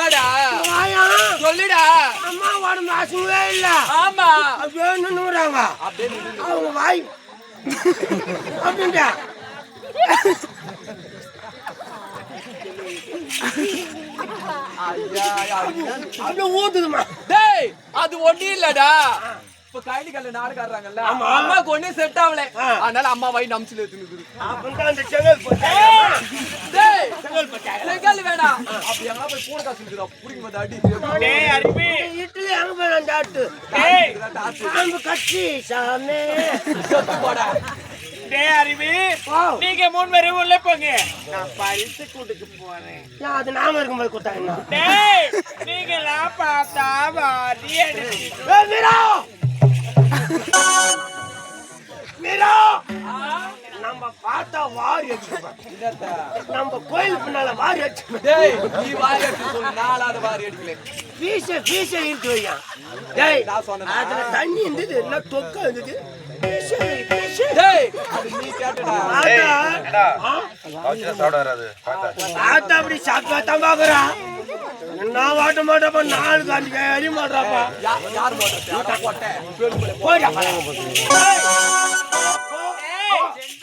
என்னடா? சொல்லுடா. அம்மா உடம்பு அசுவே இல்ல. ஆமா. அப்படியே நின்னுறாங்க. அவங்க வாய். ஐயா. அப்படியே ஊத்துதுமா டேய் அது ஒண்ணு இல்லடா. இப்ப கைலி கல்ல நாடு காடுறாங்கல்ல அம்மாக்கு ஒண்ணே செட் ஆகல. அதனால அம்மா வாய் நம்ச்சுல எடுத்துன்னு அப்பதான் அந்த செங்கல் போட்டா. டேய் செங்கல் போட்டா. செங்கல் வேணாம். அப்படி எங்க போய் கூட காசு இருக்குதா? புடிங்க வந்து அடி டேய் அருவி. இட்லி அங்க போய் டேய். பாம்பு கட்சி சாமி. செத்து போடா. டேய் அருவி. ஓ நீங்க மூணு பேரும் உள்ள போங்க. நான் பரிசு கூட்டுக்கு போறேன். அது நாம இருக்கும்போது கொடுத்தாங்க டேய் நீங்களாம் பார்த்தா வாரி மீரா! நம்ம பார்த்தா வாரி அடிச்சுப்பா என்னத்த? நம்ம கோயில் பின்னால வாரி அடிச்சு டேய் நீ வாரி அடிச்சு சொல்லு நாலாவது வாரி அடிக்கல பீச பீச இருக்கு வையா. டேய் நான் சொன்னேனா? அதுல தண்ணி இருந்தது என்ன தொக்க இருந்தது. பீச பீச டேய் அது நீ கேட்டடா. ஆத்தா ஆ? சாப்பிட வராது. பார்த்தா அப்படி சாப்பிட்டா தான் பாக்குறா. நான் வாட்ட மாட்டப்பா நாலு காஞ்சி அறிய மாட்டாப்பா யார்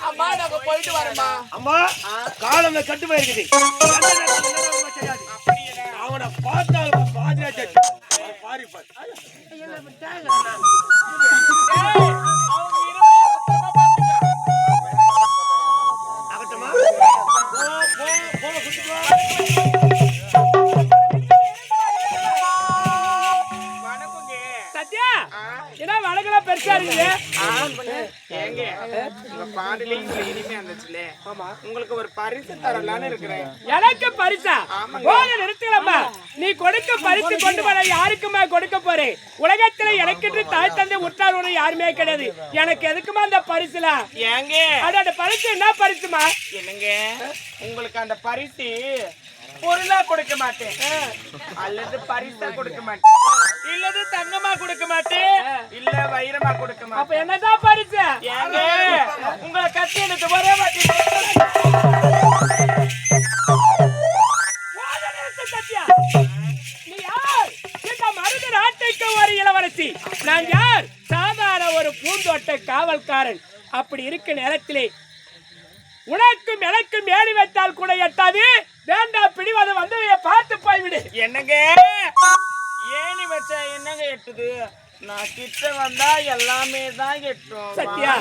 அம்மா நாங்க போயிட்டு வரமா அம்மா காலம் கட்டு போயிருக்குது. அவனை பார்த்தாலும் பாதிராஜா சச்சு பாரி பாரு. இருக்குது ஏங்க உங்க பாடலையும் உங்களை இனிமே இருந்துச்சுல. உங்களுக்கு ஒரு பரிசு தரலான்னு இருக்கிறேன். எனக்கு பரிசா. போத நிறுத்தலம்மா நீ கொடுக்க பரிசு கொண்டு வர யாருக்குமா கொடுக்க போறேன் உலகத்துல எனக்கென்று தாய் தந்தை உற்றார் உறவு யாருமே கிடையாது. எனக்கு எதுக்குமா அந்த பரிசுல? ஏங்க. அது அந்த பரிசு என்ன பரிசுமா என்னங்க? உங்களுக்கு அந்த பரிசு பொருளா கொடுக்க மாட்டேன். அல்லது பரிசா கொடுக்க மாட்டேன். இல்லது தங்கமா கொடுக்க மாட்டேன். இல்ல வைரமா கொடுக்க அப்ப மாட்டேன் என்னதான் பரிசு? ஏங்க உங்களை கட்டி எனக்கு ஒரே வாட்டி ஒரு இளவரசி. நான் யார்? சாதாரண ஒரு பூந்தோட்ட காவல்காரன். அப்படி இருக்க நேரத்திலே உனக்கும் எனக்கும் ஏறி வைத்தால் கூட எட்டாது. வேண்டாம் பிடிவாத வந்து பார்த்து போய்விடு. என்னங்க? ஏணி வச்சா என்னங்க எட்டுது? நான் கிட்ட வந்தா எல்லாமே தான் எட்டும். சத்யா.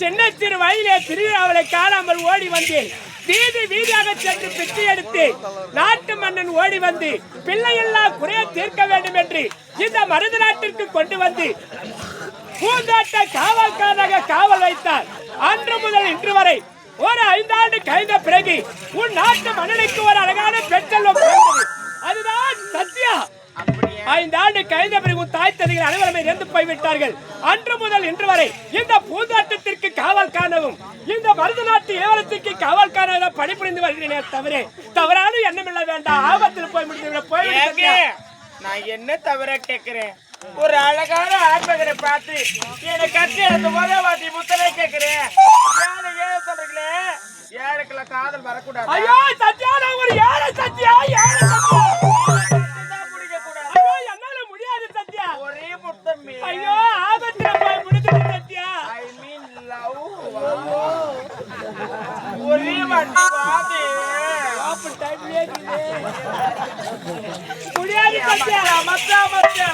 சின்ன சிறு வயதிலே திருவிழாவலை காணாமல் ஓடி வந்தேன். வீதி வீதியாக சென்று பிச்சை எடுத்து நாட்டு மன்னன் ஓடி வந்து பிள்ளையெல்லாம் குறைய தீர்க்க வேண்டும் என்று இந்த மருது நாட்டிற்கு கொண்டு வந்து பூந்தாட்ட காவல்காரனாக காவல் வைத்தார். அன்று முதல் இன்று வரை ஒரு ஐந்தாண்டு கழிந்த பிறகு உன் நாட்டு மன்னனுக்கு ஒரு அழகான பெற்றெல்வம் அதுதான் சத்யா. ஐந்தாண்டு கழிந்த பிறகு உன் தாய் தந்தைகள் அனைவருமே இறந்து போய்விட்டார்கள். அன்று முதல் இன்று வரை இந்த பூந்தாட்டத்திற்கு காவல் காணவும் இந்த மருது நாட்டு ஏவலத்திற்கு காவல் காணவும் பணிபுரிந்து வருகிறேனே தவிர தவறான எண்ணமில்ல வேண்டாம். ஆபத்தில் போய் முடிந்து போய் நான் என்ன தவிர கேட்கிறேன்? ஒரு அழகான ஆண்மகனை பார்த்து என்னை கட்டி எடுத்து ஒரே வாட்டி முத்தனை கேக்குறேன் ஏழை ஏழை சொல்றீங்களே? ஏழைக்குள்ள காதல் வரக்கூடாது? ஐயோ சத்யா நான் ஒரு ஏழை சத்யா ஏழை ஐயோ ஆபத்துல போய் முடிஞ்சது சத்யா ஐ மீன் லவ் ஒரே பாத்து. ஆப்பிள் டைம்லயே. முடியாது சத்யா மச்சா மச்சா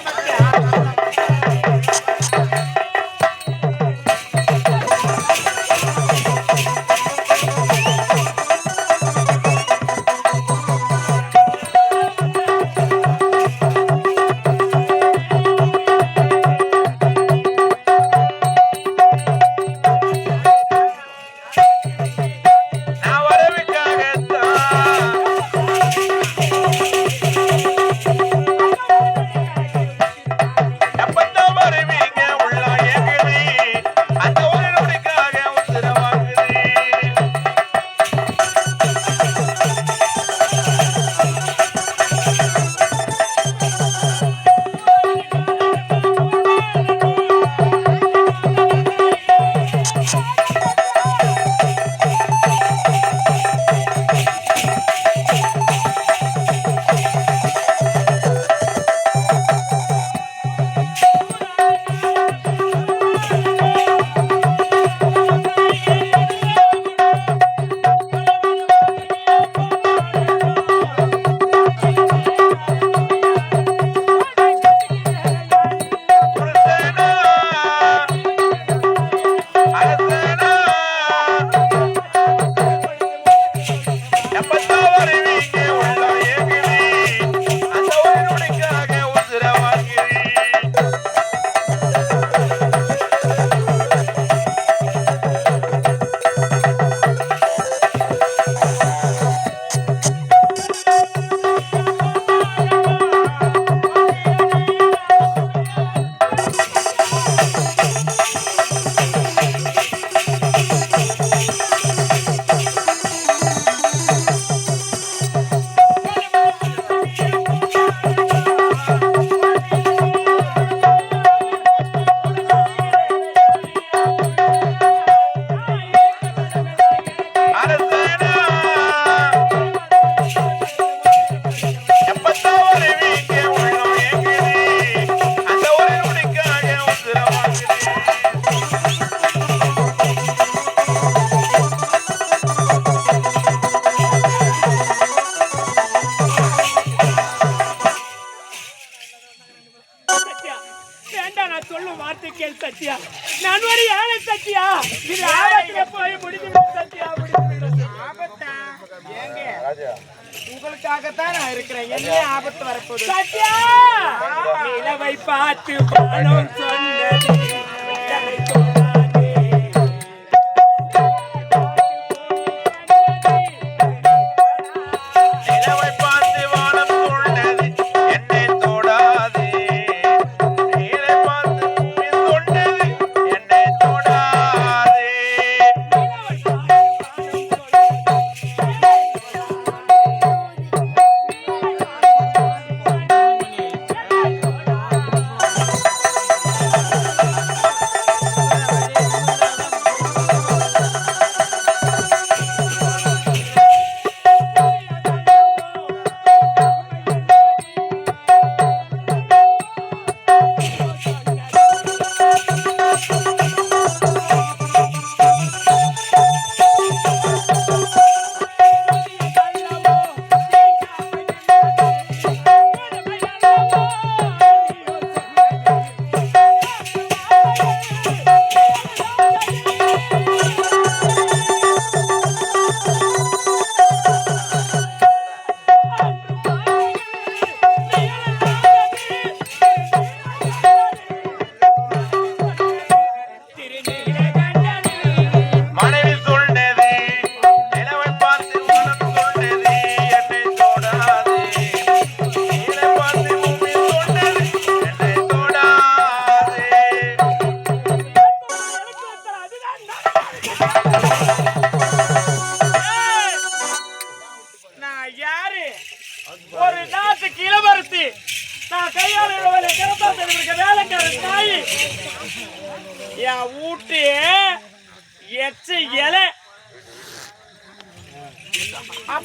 இது ஆபத்துல போய் முடிஞ்சு விடும் சத்யா ஆபத்தா? ஏங்க உங்களுக்காகத்தான் நான் இருக்கிறேன். என்ன ஆபத்து வரப்போகுது. சத்யா! நிலவை பார்த்து வானம் சொன்னது.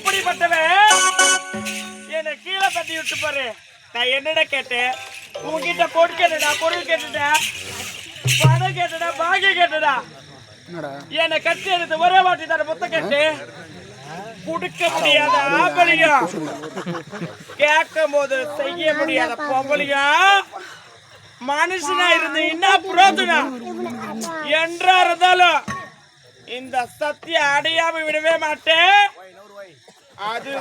அப்படிப்பட்டவன் என்னை கீழே தட்டி விட்டு பாரு. நான் என்னடா கேட்டேன்? உன்கிட்ட பொருள் கேட்டடா பொருள் கேட்டுடா பணம் கேட்டடா பாக்கியம் கேட்டடா என்னை கட்டி எடுத்து ஒரே வாட்டி தர மொத்தம் கேட்டு குடுக்க முடியாத ஆம்பளையும் கேட்கும் போது செய்ய முடியாத பொம்பளையும் மனுஷனா இருந்து என்ன புரோஜனம் என்றா இருந்தாலும் இந்த சத்திய அடையாம விடவே மாட்டேன். அது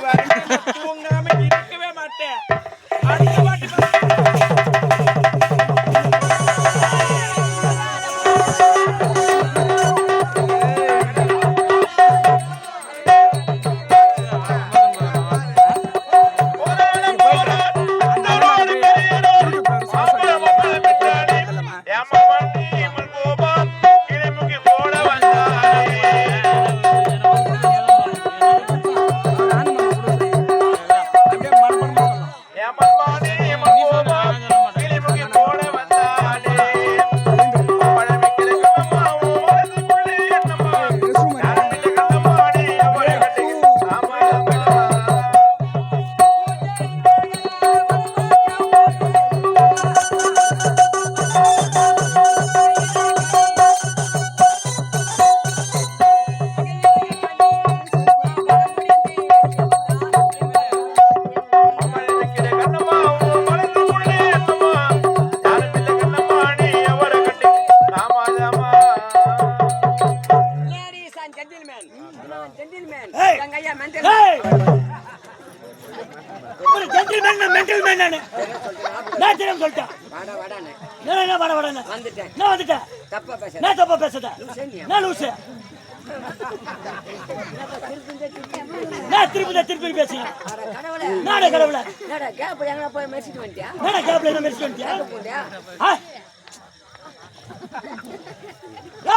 நானே கடவுளே. என்னடா கேப் எங்கடா போய் மெரிச்சிட்டு வந்துட்டியா நானே கேப்ல என்ன மெரிச்சு வந்துட்டியா? போண்டியா ஆ?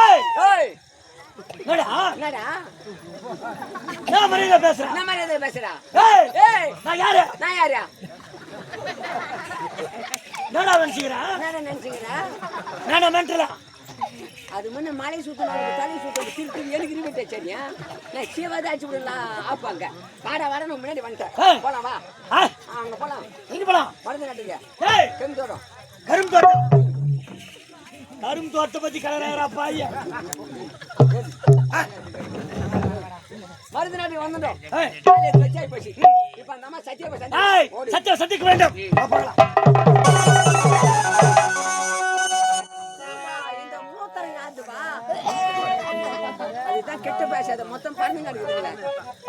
ஏய்! ஏய் என்னடா? என்னடா நான் மரியாதை பேசுறேன். ஏய்! ஏய் நான் யாரு? நான் யாரா என்னடா நினைச்சுக்கிறேன்? என்னடா நானா மென்டலா? அது முன்ன மலை சுத்தணும் தலை சுத்தணும் திருப்பி எனக்கு இருமிட்ட சரியா நான் சிவதாச்சு விடலாம் ஆப்பாங்க. வாடா வாடா நான் முன்னாடி வந்துட்டேன்! போலாம் வா? அங்க போலாம். எங்க போலாம்? மருந்து நட்டுங்க. ஏய்! கெந்தோரம் கரும் தோட்டம். கரும் தோட்டத்தை பத்தி கலராரா பாய்யா? மருந்து நாட்டுக்கு வந்துட்டோம். வச்சாய் போச்சு. இப்ப அந்த அம்மா சத்திய சத்திய சத்திக்க வேண்டும். அதான் கெட்ட பேசாத மொத்தம் பண்ணு நடக்குதுங்களே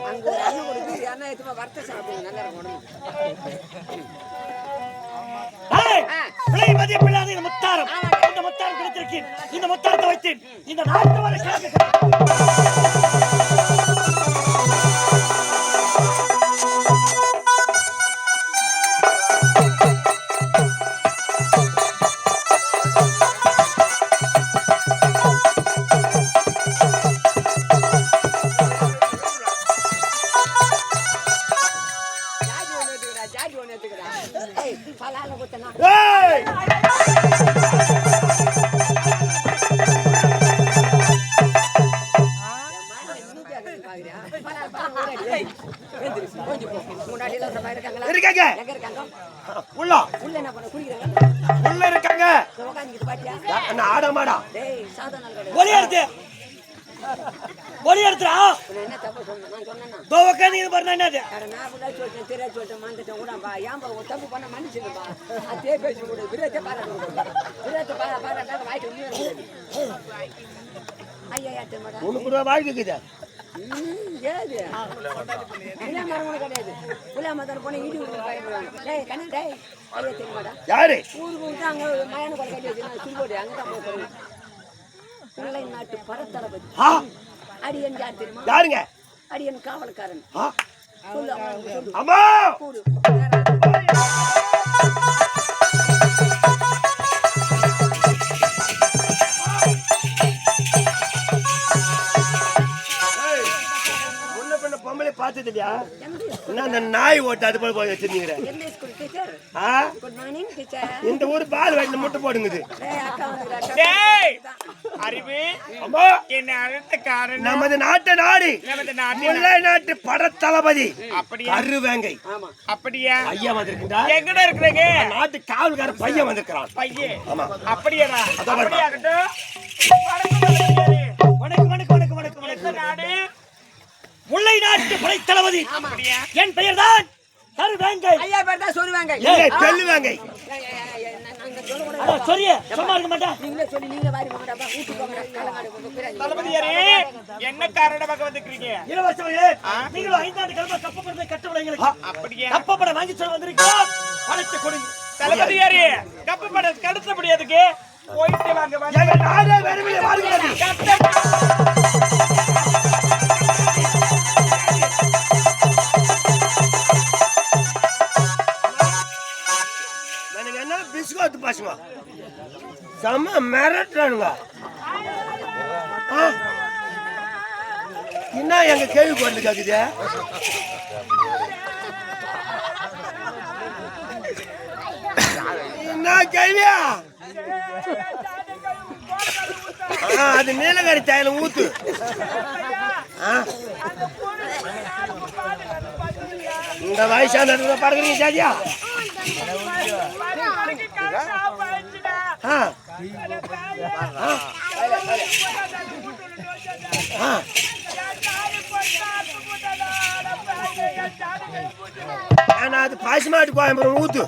அங்க ஒரு அண்ணன் கொடுத்து அண்ணன் எத்தமா வறுத்த சாப்பிடுங்க நல்லா இருக்கும் இந்த முத்தாரம். இந்த முத்தாரம் கிடைத்திருக்கேன். இந்த முத்தாரத்தை வைத்தேன். இந்த நாட்டு வரை நான் கூட சொல்லிட்டேன் தெரியா சொல்லிட்டேன் மறந்துட்டேன் கூடப்பா ஏன்பா ஒரு தப்பு பண்ண மன்னிச்சுங்கப்பா அதே பேசி கூட. விரத்தை பாராட்ட விரத்தை பாரா ஐயா உனக்கு கூட வாழ்க்கைக்குது ஏது? மரம் கூட கிடையாது. புளியா மரத்தில் போனால் இடி பயப்படுவாங்க டேய் கண்ணா டேய். ஐயா தெரியுமாடா? யாரு? ஊருக்கு அங்கே மயான கொலை கட்டி சுங்கோடு அங்கே தான் போய் பிள்ளை நாட்டு பரத்தளபதி. ஆ. அடியன் யார் தெரியுமா? யாருங்க? அடியன் காவல்காரன். அம்மா! பார்த்தது இல்லையா என்ன அந்த நாய் ஓட்டு அது போல போய் வச்சிருந்தீங்க இந்த ஊர் பால் வயல்ல முட்டை போடுங்குது. டேய் அக்கா வந்துக்கிறா டேய் அறிவு? அம்மா! என்ன காரணம்? நமது நாட்டு நாடு. முல்லை நாட்டு படத்தளபதி. அப்படியா? கருவேங்கை. ஆமா. அப்படியா? ஐயா வந்திருக்கின்றா எங்கட இருக்கிறீங்க? நாட்டு காவல்கார பையன் வந்திருக்கிறான். பையன். ஆமா. அப்படியாடா? அதான் நாட்டு படைத்தளபதி. என் பெயர் தான் கருவேங்கை ஐயா பேர் தான் சொல்லுவாங்க. ஏய் நாங்க அட சொரிய சும்மா இருக்க மாட்டேன். நீங்களே சொல்லி நீங்களே வாரி போங்கடா ஊட்டி போங்கடா கலங்காடு போங்க பிறகு. தளபதியாரே என்ன காரணமாக வந்திருக்கீங்க இளவரசர்களே நீங்களும் ஐந்தாண்டு கிழமை கப்பப்படத்தை கட்டவில்லை எங்களுக்கு அப்படியா? கப்பப்பட வாங்கி சொல்ல வந்திருக்கோம் பணத்தை கொடுங்க தளபதியாரே கப்பு பட கடத்தபடி அதுக்கு. போயிட்டு வாங்க வாங்க. எங்க நாடே வெறுமையை வாழ்கிறது செம மிரட்டுறானுங்க ஆ. என்ன எங்க கேள்வி கொண்டு கேக்குது என்ன கேள்வியா ஆ, அது நீலகரி தாயில ஊத்து ஆ. இந்த வயசான பறக்குறீங்க சாதியா ஆ. ஆனா அது பாசிமாட்டு கோயம்புரம் ஊத்து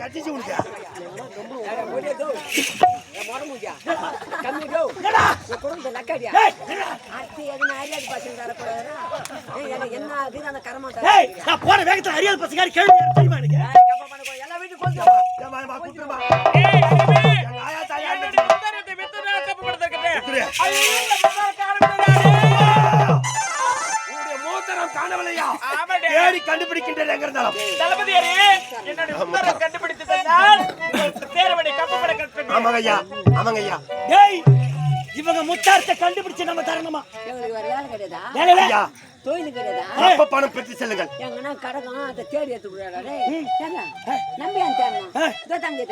கட்டிச்சு கொடுக்க நான் போற வேகத்துல அறியாத பசங்க கேள்வி தெரியுமா எனக்கு? எல்லா வீட்டுக்கு கண்டுபிடிக்கின்றது எங்க இருந்தாலும். தளபதியாரே, என்னுடைய கண்டுபிடித்து தந்தால் உங்களுக்கு சேரவனை கப்பு பட கட்டுங்க. ஆமாங்க ஐயா ஆமாங்க ஐயா டேய் இவங்க முத்தாரத்தை கண்டுபிடிச்சு நம்ம தரணுமா? வேலை கிடையாதா? தொழிலுக்கிறதா அப்ப பணம் பெற்று செல்லுங்கள். எங்கன்னா கடகம் அதை தேடி எடுத்து நேரம் தங்க